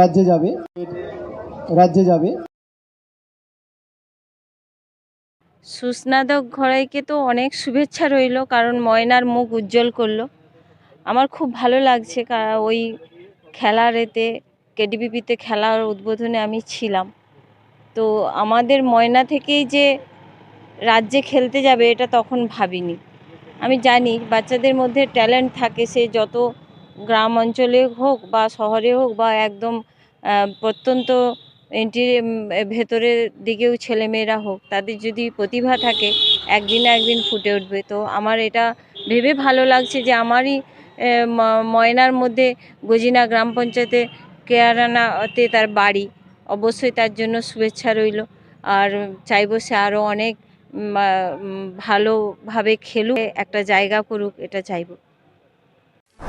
রাজ্যে যাবে। রাজ্যে যাবে। সুস্নাদক ঘরাইকে তো অনেক শুভেচ্ছা রইল, কারণ ময়নার মুখ উজ্জ্বল করল। আমার খুব ভালো লাগছে ওই খেলার এতে, কেডিবিপিতে খেলার উদ্বোধনে আমি ছিলাম। তো আমাদের ময়না থেকেই যে রাজ্যে খেলতে যাবে, এটা তখন ভাবিনি। আমি জানি বাচ্চাদের মধ্যে ট্যালেন্ট থাকে, সে যত গ্রাম অঞ্চলে হোক বা শহরে হোক বা একদম প্রত্যন্ত এন্টি ভেতরের দিকেও ছেলেমেয়েরা হোক, তাদের যদি প্রতিভা থাকে, একদিন না একদিন ফুটে উঠবে। তো আমার এটা ভেবে ভালো লাগছে যে আমারই ময়নার মধ্যে গজিনা গ্রাম পঞ্চায়েতে কেয়ারানাতে তার বাড়ি। অবশ্যই তার জন্য শুভেচ্ছা রইল। আর চাইব সে আরও অনেক ভালোভাবে খেলুক, একটা জায়গা করুক, এটা চাইব।